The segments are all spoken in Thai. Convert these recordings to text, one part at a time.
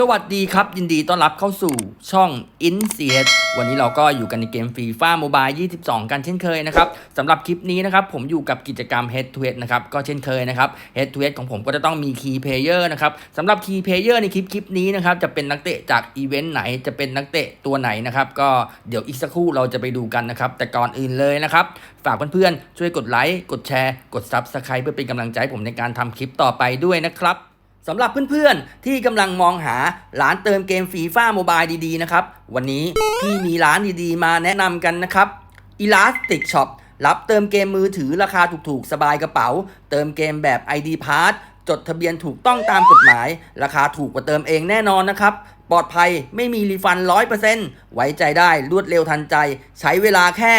สวัสดีครับ ยินดีต้อนรับเข้าสู่ช่อง i n c s วันนี้เราก็อยู่กันในเกมฟรีฟ้าโมบาย22 กันเช่นเคยนะครับสำหรับคลิปนี้นะครับผมอยู่กับกิจกรรม Head to Head นะครับก็เช่นเคยนะครับ Head to Head ของผมก็จะต้องมี Key Player นะครับสำหรับ Key Player ในคลิปคลิปนี้นะครับจะเป็นนักเตะจากอีเวนต์ไหนจะเป็นนักเตะตัวไหนนะครับก็เดี๋ยวอีกสักครู่เราจะไปดูกันนะครับแต่ก่อนอื่นเลยนะครับฝากเพื่อนๆช่วยกดไลค์กดแชร์กด Subscribe เพื่อเป็นกำลังใจผมในการทำคลิปต่อไปด้วยนะครับ สำหรับเพื่อนๆ ที่กำลังมองหาร้านเติมเกมฟีฟ่าโมบายดีๆ นะครับ วันนี้พี่มีร้านดีๆ มาแนะนำกันนะครับ Elastic Shop รับเติมเกมมือถือราคาถูกๆ สบายกระเป๋า เติมเกมแบบ ID Pass จดทะเบียนถูกต้องตามกฎหมาย ราคาถูกกว่าเติมเองแน่นอนนะครับ ปลอดภัยไม่มีรีฟัน 100%ไว้ใจได้รวดเร็วทันใจ ใช้เวลาแค่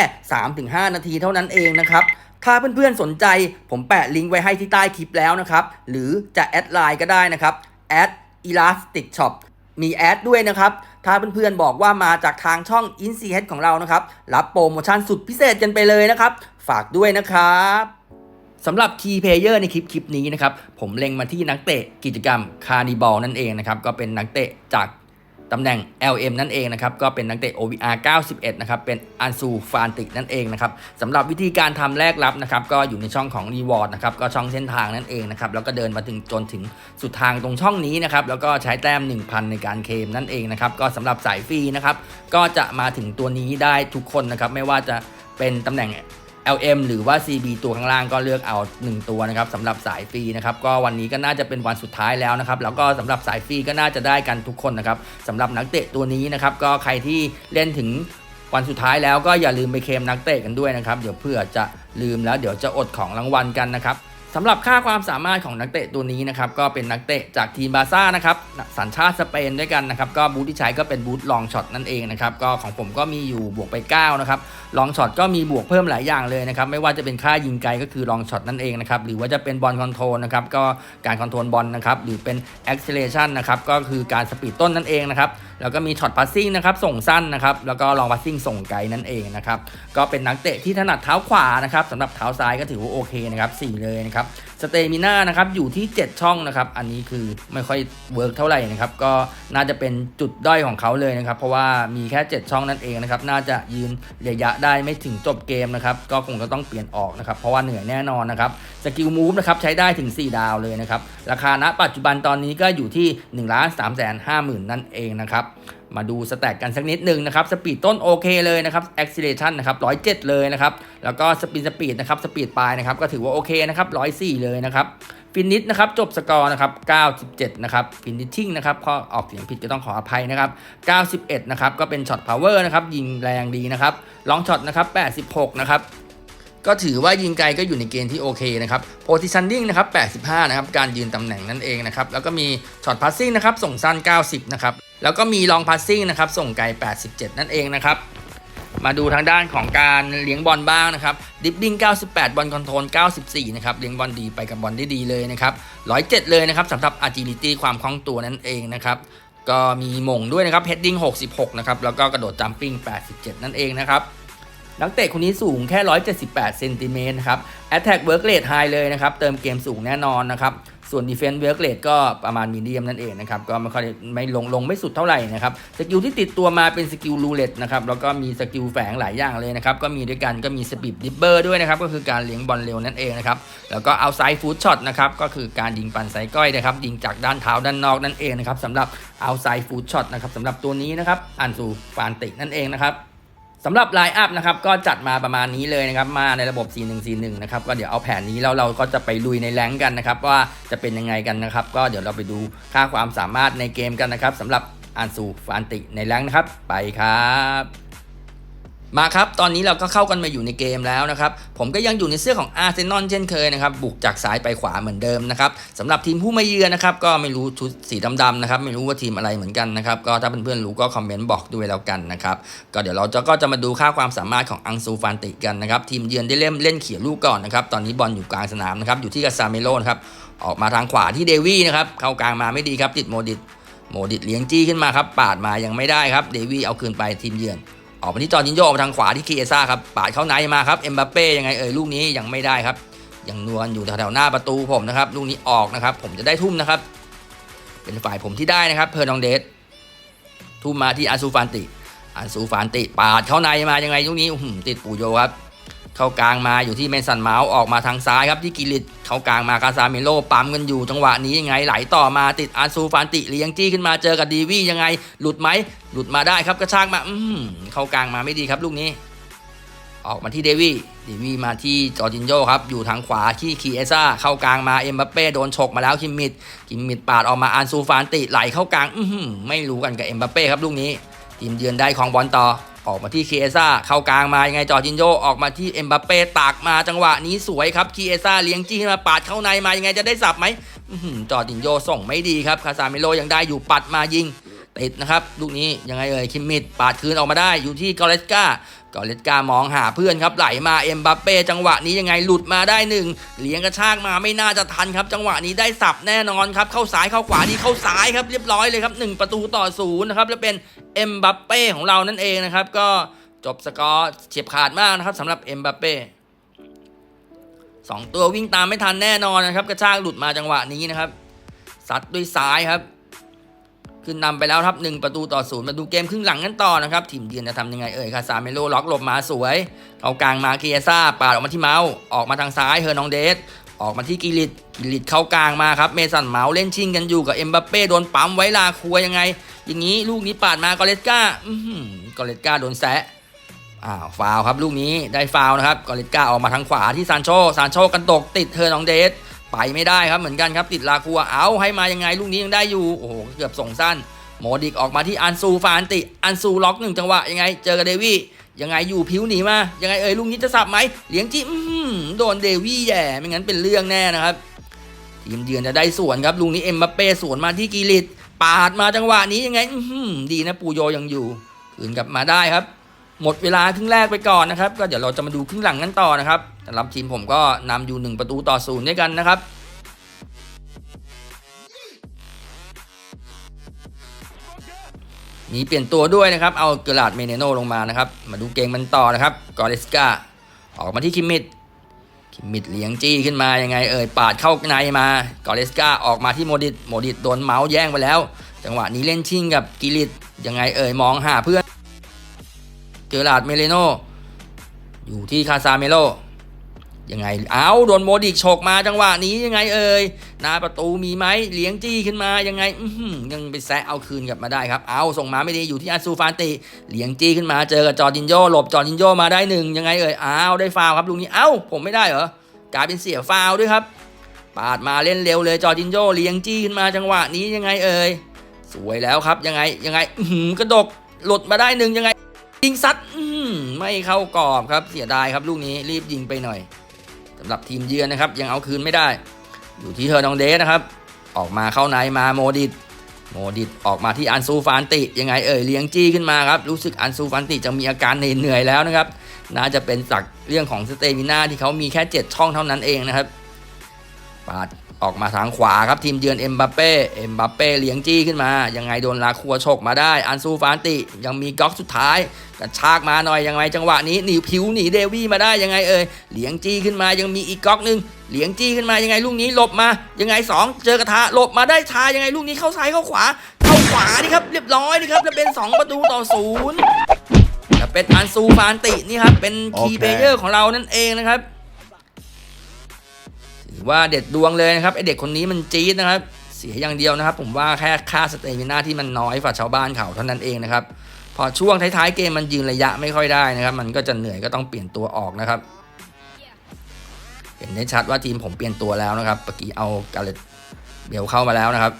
3-5 นาทีเท่านั้นเองนะครับ ถ้าเพื่อนๆสนใจผมแปะลิงก์ไว้ให้ที่ใต้คลิปแล้วนะครับ หรือจะแอดไลน์ก็ได้นะครับแอด elastic shop มีแอดด้วยนะครับ ถ้าเพื่อนๆบอกว่ามาจากทางช่อง i n c h ของเรานะครับ รับโปรโมชั่นสุดพิเศษกันไปเลยนะครับ ฝากด้วยนะครับสำหรับ Key Player ในคลิปคลิปนี้นะครับ ผมเล็งมาที่นักเตะกิจกรรมคาร์นิบอลนั่นเองนะครับ ก็เป็นนักเตะจาก ตำแหน่ง LM นั่นเองนะครับ ก็เป็นนักเตะ OVR 91 นะครับ เป็นอันซูฟานติกนั่นเองนะครับสำหรับวิธีการทำแลกรับนะครับ ก็อยู่ในช่องของ Reward นะครับ ก็ช่องเส้นทางนั่นเองนะครับ แล้วก็เดินมาถึงจนถึงสุดทางตรงช่องนี้นะครับ แล้วก็ใช้แต้ม 1,000 ในการเคลมนั่นเองนะครับ ก็สำหรับสายฟรีนะครับ ก็จะมาถึงตัวนี้ได้ทุกคนนะครับ ไม่ว่าจะเป็นตำแหน่ง LM หรือว่า CB ตัวข้างล่างก็เลือกเอา 1 ตัวนะครับสำหรับสายฟรีนะครับก็วันนี้ก็น่าจะเป็นวันสุดท้ายแล้วนะครับแล้วก็สำหรับสายฟรีก็น่าจะได้กันทุกคนนะครับสำหรับนักเตะตัวนี้นะครับก็ใครที่เล่นถึงวันสุดท้ายแล้วก็อย่าลืมไปเคมนักเตะกันด้วยนะครับเดี๋ยวเพื่อจะลืมแล้วเดี๋ยวจะอดของรางวัลกันนะครับ สำหรับค่าความสามารถของนักเตะตัวนี้นะครับก็เป็นนักเตะจากทีมบาซ่านะครับสัญชาติสเปนด้วยกันนะครับก็บูธที่ใช้ก็เป็นบูธลองช็อตนั่นเองนะครับก็ของผมก็มีอยู่บวกไป9นะครับลองช็อตก็มีบวกเพิ่มหลายอย่างเลยนะครับไม่ว่าจะเป็นค่ายิงไกลก็คือลองช็อตนั่นเองนะครับหรือว่าจะเป็นบอลคอนโทรลนะครับก็การคอนโทรลบอลนะครับหรือเป็น acceleration นะครับก็คือการสปีดต้นนั่นเองนะครับ แล้วก็มีช็อตพาสซิ่งนะครับส่งสั้นนะครับแล้วก็ลองพาสซิ่งส่งไกลนั่นเองนะครับก็เป็นนักเตะที่ถนัดเท้าขวานะครับสำหรับเท้าซ้ายก็ถือว่าโอเคนะครับ4เลยนะครับสเตมิน่านะครับอยู่ที่ 7 ช่องนะครับอันนี้คือไม่ค่อยเวิร์กเท่าไหร่นะครับก็น่าจะเป็นจุดด้อยของเขาเลยนะครับเพราะว่ามีแค่ 7 ช่องนั่นเองนะครับน่าจะยืนระยะได้ไม่ถึงจบเกมนะครับก็คงจะต้องเปลี่ยนออกนะครับเพราะว่าเหนื่อยแน่นอนนะครับสกิลมูฟนะครับใช้ได้ถึง 4 ดาวเลยนะครับราคาณปัจจุบันตอนนี้ก็อยู่ที่1นึ่งล้านสามแสนห้าหมื่นนั่นเองนะครับมาดูสแต็กกันสักนิดหนึ่งนะครับสปีดต้นโอเคเลยนะครับ acceleration นะครับ107เลยนะครับแล้วก็สปีดสปีดนะครับสปีดปลายนะครับก็ถือว่าโอเคนะครับ104เลยนะครับฟินิชนะครับจบสกอร์นะครับ97 นะครับฟินิชชิ่งนะครับพอออกเสียงผิดก็ต้องขออภัยนะครับ91 นะครับก็เป็นช็อตพาวเวอร์นะครับยิงแรงดีนะครับลองช็อตนะครับ86 นะครับก็ถือว่ายิงไกลก็อยู่ในเกณฑ์ที่โอเคนะครับ positioning นะครับ85 นะครับการยืนตำแหน่งนั่นเองนะครับแล้วก็มีช็อต passing นะครับส่งสั้น 90 นะครับ แล้วก็มีลองพาสซิ่งนะครับส่งไกล 87 นั่นเองนะครับมาดูทางด้านของการเลี้ยงบอลบ้างนะครับดิฟดิ้ง98 บอลคอนโทรล 94 นะครับเลี้ยงบอลดีไปกับบอลได้ดีเลยนะครับ 107 เลยนะครับสำหรับ agility ความคล่องตัวนั่นเองนะครับก็มีมงด้วยนะครับ heading 66 นะครับแล้วก็กระโดดจัมปิ้ง 87 นั่นเองนะครับ นักเตะคนนี้สูงแค่ 178 เซนติเมตรนะครับ Attack Work Rate High เลยนะครับ เติมเกมสูงแน่นอนนะครับ ส่วน Defense Work Rate ก็ประมาณมีเดียมนั่นเองนะครับ ก็ไม่ค่อยไม่ลงลงไม่สุดเท่าไหร่นะครับ สกิลที่ติดตัวมาเป็นสกิลรูเล็ตนะครับ แล้วก็มีสกิลแฝงหลายอย่างเลยนะครับ ก็มีด้วยกันก็มีสปีดดิปเบอร์ด้วยนะครับ ก็คือการเลี้ยงบอลเร็วนั่นเองนะครับ แล้วก็เอาไซด์ฟูดช็อตนะครับ ก็คือการยิงปั่นไซก้อยนะครับ ยิงจากด้านเท้าด้านนอกนั่นเองนะครับสำหรับเอาไซด์ฟูดช็อตนะครับสำหรับตัวนี้นะครับอันซูฟานตินั่นเองนะครับ สำหรับไลน์อัพนะครับก็จัดมาประมาณนี้เลยนะครับมาในระบบ 4141 นะครับก็เดี๋ยวเอาแผนนี้แล้วเราก็จะไปลุยในแรงกันนะครับว่าจะเป็นยังไงกันนะครับ ก็เดี๋ยวเราไปดูค่าความสามารถในเกมกันนะครับสำหรับอันซูฟานติในแรงนะครับ ไปครับ มาครับตอนนี้เราก็เข้ากันมาอยู่ในเกมแล้วนะครับ ผมก็ยังอยู่ในเสื้อของอาร์เซนอลเช่นเคยนะครับ บุกจากซ้ายไปขวาเหมือนเดิมนะครับสำหรับทีมผู้มาเยือนนะครับ ก็ไม่รู้ชุดสีดำๆนะครับ ไม่รู้ว่าทีมอะไรเหมือนกันนะครับ ก็ถ้าเพื่อนๆรู้ก็คอมเมนต์บอกด้วยแล้วกันนะครับ ก็เดี๋ยวเราจะก็จะมาดูค่าความสามารถของอังซูฟานติกันนะครับ ทีมเยือนได้เล่นเล่นเขี่ยลูกก่อนนะครับ ตอนนี้บอลอยู่กลางสนามนะครับ อยู่ที่กาซาเมโลนะครับ ออกมาทางขวาที่เดวี่นะครับ เข้ากลางมาไม่ดีครับติดโมดิตโมดิตเลี้ยงจี้ขึ้นมาครับปาดมายังไม่ได้ครับเดวี่เอาคืนไปทีมเยือน ออกมาที่จอร์จินโยออกมาทางขวาที่คีเอซ่าครับปาดเข้าในมาครับเอ็มบัปเป้ยังไงเอ่ยลูกนี้ยังไม่ได้ครับยังนวลอยู่แถวๆหน้าประตูผมนะครับลูกนี้ออกนะครับ ผมจะได้ทุ่มนะครับ เป็นฝ่ายผมที่ได้นะครับเพอร์นองเดสทุ่มมาที่อาซูฟานติอาซูฟานติปาดเข้าในมายังไงลูกนี้หือติดปูโยครับ เข้ากลางมาอยู่ที่เมสันเมาส์ออกมาทางซ้ายครับที่กิริตเข้ากลางมากาซาเมโลปั๊มกันอยู่จังหวะนี้ยังไงไหลต่อมาติดอาซูฟานติเลี้ยงจี้ขึ้นมาเจอกับดีวี่ยังไง หลุดไหมหลุดมาได้ครับกระชากมาอืมเข้ากลางมาไม่ดีครับลูกนี้ ออกมาที่เดวี่เดวี่มาที่จอร์จินโยครับอยู่ทางขวาที่คีเอซ่าเข้ากลางมาเอ็มบัปเป้โดนฉกมาแล้วคิมมิดคิมมิดปาดออกมาอันซูฟานติไหลเข้ากลางอื้อหือไม่รู้กันกับเอ็มบัปเป้ครับลูกนี้ทีมเยือนได้ของบอลต่อ ออกมาที่เคีเอซ่าเข้ากลางมายังไงจอจินโยออกมาที่เอ็มบัปเป้ตากมาจังหวะนี้สวยครับเคีเอซ่าเลี้ยงจี้มาปาดเข้าในมายังไงจะได้สับไหมจอจินโยส่งไม่ดีครับคาซาเมโลยังได้อยู่ปัดมายิงติดนะครับลูกนี้ยังไงเอ่ยคิมมิดปาดคืนออกมาได้อยู่ที่กอเลสกา กอเลสกามองหาเพื่อนครับไหลมาเอ็มบัปเป้จังหวะนี้ยังไงหลุดมาได้หนึ่งเลี้ยงกระชากมาไม่น่าจะทันครับ จังหวะนี้ได้สับแน่นอนครับเข้าซ้ายเข้าขวานี่เข้าซ้ายครับเรียบร้อยเลยครับหนึ่งประตูต่อศูนย์นะครับแล้วเป็นเอ็มบัปเป้ของเรานั่นเองนะครับ ก็จบสกอร์เฉียบขาดมากนะครับสำหรับเอ็มบัปเป้สองตัววิ่งตามไม่ทันแน่นอนนะครับ กระชากหลุดมาจังหวะนี้นะครับซัดด้วยซ้ายครับ ขึ้นนำไปแล้วครับหนึ่งประตูต่อศูนย์มาดูเกมครึ่งหลังกันต่อนะครับทีมเยือนจะทำยังไงเอ่ยคาซาเมโลล็อกหลบมาสวยเอากลางมาเกียซ่าปาดออกมาที่เมาส์ออกมาทางซ้ายเฮอร์นองเดสออกมาที่กิริตกิริตเข้ากลางมาครับเมสันเมาส์เล่นชิงกันอยู่กับเอ็มบัปเป้โดนปั๊มไว้ลาครัวยังไง อย่างนี้ลูกนี้ปาดมากอเลสกาอื้อหือกอเลสกาโดนแซะอ้าวฟาวครับลูกนี้ได้ฟาวนะครับกอเลสกาออกมาทางขวาที่ซานโชซานโชกันตกติดเฮอร์นองเดส ไปไม่ได้ครับเหมือนกันครับติดลาคัวเอาให้มายังไงลูกนี้ยังได้อยู่โอ้โหเกือบส่งสั้นโมดิกออกมาที่อันซูฟานติอันซูล็อกหนึ่งจังหวะยังไงเจอกับเดวี่ยังไงอยู่ผิวหนีมายังไงเอ่ยลูกนี้จะสับไหมเหลียงจี้อื้อหือโดนเดวี่แย่ไม่งั้นเป็นเรื่องแน่นะครับทีมเยือนจะได้สวนครับลูกนี้เอ็มบัปเป้สวนมาที่กิริตปาดมาจังหวะนี้ยังไงอื้อหือดีนะปูโยยังอยู่คืนกลับมาได้ครับ หมดเวลาครึ่งแรกไปก่อนนะครับ ก็เดี๋ยวเราจะมาดูครึ่งหลังกันต่อนะครับสำหรับทีมผมก็นำอยู่หนึ่งประตูต่อศูนย์ด้วยกันนะครับมีเปลี่ยนตัวด้วยนะครับ เอาเกลาดเมเนโนลงมานะครับ มาดูเกมมันต่อนะครับ กอริสกาออกมาที่คิมมิดคิมมิดเลี้ยงจี้ขึ้นมายังไงเอ่ย ปาดเข้าในมา กอริสกาออกมาที่โมดิต โมดิตโดนเมาส์แย่งไปแล้ว จังหวะนี้เล่นชิงกับกิริตยังไงเอ่ย มองหาเพื่อน เกลาดเมเลโนอยู่ที่คาซาเมโลยังไง เอาโดนโมดิกฉกมาจังหวะนี้ยังไงเอ่ยหน้าประตูมีไหมเลี้ยงจี้ขึ้นมายังไงยังไปแซะเอาคืนกลับมาได้ครับ เอาส่งมาไม่ดีอยู่ที่อันซูฟานติเลี้ยงจี้ขึ้นมาเจอกับจอร์จินโยหลบจอร์จินโยมาได้หนึ่งยังไงเอ่ยเอาได้ฟาวครับลูกนี้เอ้าผมไม่ได้เหรอกลายเป็นเสียฟาวด้วยครับ ปาดมาเล่นเร็วเลยจอร์จินโยเลี้ยงจี้ขึ้นมาจังหวะนี้ยังไงเอ่ยสวยแล้วครับยังไงยังไงกระดกหลุดมาได้หนึ่งยังไง ยิงซัดไม่เข้ากรอบครับเสียดายครับลูกนี้รีบยิงไปหน่อยสำหรับทีมเยือนนะครับ ยังเอาคืนไม่ได้ อยู่ที่เฮอนองเดสนะครับ ออกมาเข้าในมาโมดิตโมดิตออกมาที่อันซูฟานติ ยังไงเอ่ยเลี้ยงจี้ขึ้นมาครับ รู้สึกอันซูฟานติจะมีอาการเหนื่อยๆแล้วนะครับ น่าจะเป็นจากเรื่องของสเตมิน่าที่เขามีแค่ 7 ช่องเท่านั้นเองนะครับปาด ออกมาทางขวาครับทีมเยือนเอ็มบัปเป้เอ็มบัปเป้เลี้ยงจี้ขึ้นมา ยังไงโดนลาคัวฉกมาได้ อันซูฟานติยังมีก๊อกสุดท้ายกระชากมาหน่อยยังไงจังหวะนี้หนีผิวหนีเดวี่มาได้ยังไงเอ่ยเลี้ยงจี้ขึ้นมายังมีอีกก๊อกหนึ่งเลี้ยงจี้ขึ้นมายังไงลูกนี้หลบมา ยังไงสองเจอกระทะหลบมาได้ชายังไงลูกนี้เข้าซ้ายเข้าขวา เข้าขวานี่ครับเรียบร้อยนี่ครับแล้วเป็นสองประตูต่อศูนย์จะเป็นอันซูฟานตินี่ครับเป็นคีย์เพลเยอร์ของเรานั่นเองนะครับถือ ว่าเด็ดดวงเลยนะครับไอเด็กคนนี้มันจี๊ดนะครับ เสียอย่างเดียวนะครับ ผมว่าแค่ค่าสเตมิน่าที่มันน้อยฝ่าชาวบ้านเขาเท่านั้นเองนะครับพอช่วงท้ายๆเกมมันยืนระยะไม่ค่อยได้นะครับ มันก็จะเหนื่อยก็ต้องเปลี่ยนตัวออกนะครับ เห็นได้ชัดว่าทีมผมเปลี่ยนตัวแล้วนะครับเมื่อกี้เอากาเลตเบลเข้ามาแล้วนะครับ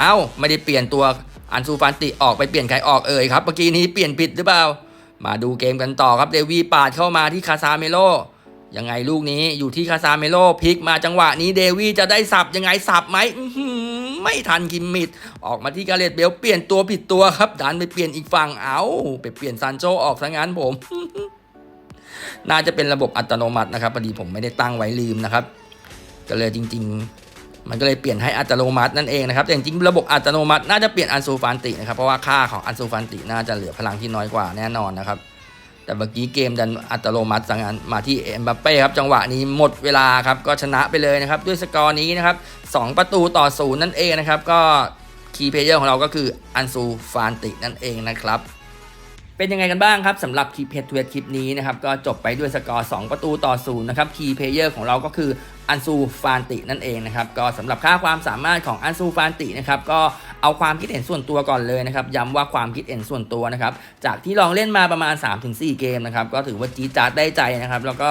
เอ้าไม่ได้เปลี่ยนตัวอันซูฟานติออกไปเปลี่ยนใครออกเอ่ยครับเมื่อกี้นี้เปลี่ยนผิดหรือเปล่า มาดูเกมกันต่อครับเดวีปาดเข้ามาที่คาซาเมโล ยังไงลูกนี้อยู่ที่คาซาเมโลพลิกมาจังหวะนี้เดวี่จะได้สับยังไงสับไหมไม่ทันกิมมิดออกมาที่กาเลตเบลเปลี่ยนตัวผิดตัวครับดันไปเปลี่ยนอีกฝั่งเอาไปเปลี่ยนซานโชออกซะงั้นผม น่าจะเป็นระบบอัตโนมัตินะครับพอดีผมไม่ได้ตั้งไว้ลืมนะครับ ก็เลยจริง ๆ มันก็เลยเปลี่ยนให้อัตโนมัตินั่นเองนะครับแต่จริงๆระบบอัตโนมัติน่าจะเปลี่ยนอันซูฟานตินะครับเพราะว่าค่าของอันซูฟานติน่าจะเหลือพลังที่น้อยกว่าแน่นอนนะครับ แต่เมื่อกี้เกมดันอัตโนมัติสังหารมาที่เอ็มบัปเป้ครับจังหวะนี้หมดเวลาครับก็ชนะไปเลยนะครับ ด้วยสกอร์นี้นะครับ2ประตูต่อศูนย์นั่นเองนะครับ ก็คีย์เพลเยอร์ของเราก็คืออันซูฟานตินั่นเองนะครับเป็นยังไงกันบ้างครับสำหรับคลิปเพจทเวทคลิปนี้นะครับก็จบไปด้วยสกอร์ 2 ประตูต่อศูนย์นะครับคีเพเยอร์ของเราก็คืออันซูฟานตินั่นเองนะครับก็สำหรับค่าความสามารถของอันซูฟานตินะครับก็ เอาความคิดเห็นส่วนตัวก่อนเลยนะครับย้ำว่าความคิดเห็นส่วนตัวนะครับจากที่ลองเล่นมาประมาณ 3-4 เกมนะครับก็ถือว่าจี๊ดจ๊าดได้ใจนะครับแล้วก็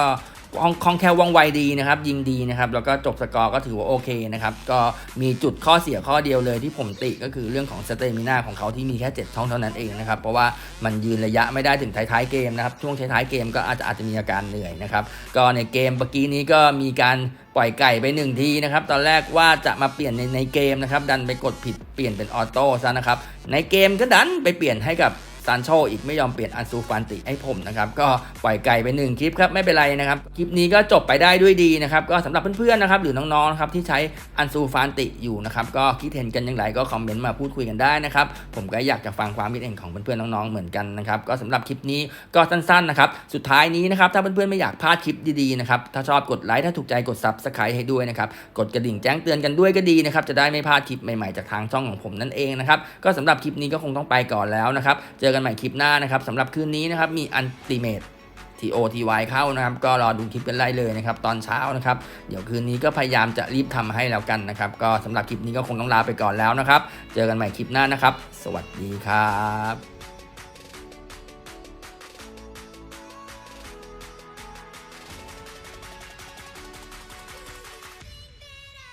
คล่องคล่องแคล่วว่องไวดีนะครับ ยิงดีนะครับ แล้วก็จบสกอร์ก็ถือว่าโอเคนะครับ ก็มีจุดข้อเสียข้อเดียวเลยที่ผมติก็คือเรื่องของสเตมินาของเขาที่มีแค่7ช่องเท่านั้นเองนะครับ เพราะว่ามันยืนระยะไม่ได้ถึงท้ายๆเกมนะครับ ช่วงท้ายๆเกมก็อาจจะอาจจะมีอาการเหนื่อยนะครับ ก็ในเกมเมื่อกี้นี้ก็มีการปล่อยไก่ไปหนึ่งทีนะครับ ตอนแรกว่าจะมาเปลี่ยนในในเกมนะครับ ดันไปกดผิดเปลี่ยนเป็นออโต้ซะนะครับ ในเกมก็ดันไปเปลี่ยนให้กับ ซานโชอีกไม่ยอมเปลี่ยนอันซูฟานติให้ผมนะครับก็ปล่อยไก่ไปหนึ่งคลิปครับไม่เป็นไรนะครับคลิปนี้ก็จบไปได้ด้วยดีนะครับก็สำหรับเพื่อนๆนะครับหรือน้องๆนะครับที่ใช้อันซูฟานติอยู่นะครับก็คิดเห็นกันอย่างไรก็คอมเมนต์มาพูดคุยกันได้นะครับผมก็อยากจะฟังความคิดเห็นของเพื่อนๆน้องๆเหมือนกันนะครับก็สำหรับคลิปนี้ก็สั้นๆนะครับสุดท้ายนี้นะครับถ้าเพื่อนๆไม่อยากพลาดคลิปดีๆนะครับถ้าชอบกดไลค์ถ้าถูกใจกดซับสไครต์ให้ด้วยนะครับกดกระดิ่งแจ้งเตือนกันด้วยก็ดีนะครับจะได้ไม่พลาดคลิปใหม่ๆจากทางช่องของผมนั่นเองนะครับก็สำหรับคลิปนี้ก็คงต้องไปก่อนแล้วนะครับเจอกันใหม่คลิปหน้านะครับสำหรับคืนนี้นะครับมีอันติเมต TOTY เข้านะครับ ก็รอดูคลิปกันได้เลยนะครับ ตอนเช้านะครับ เดี๋ยวคืนนี้ก็พยายามจะรีบทำให้แล้วกันนะครับ ก็สำหรับคลิปนี้ก็คงต้องลาไปก่อนแล้วนะครับ เจอกันใหม่คลิปหน้านะครับ สวัสดีครับ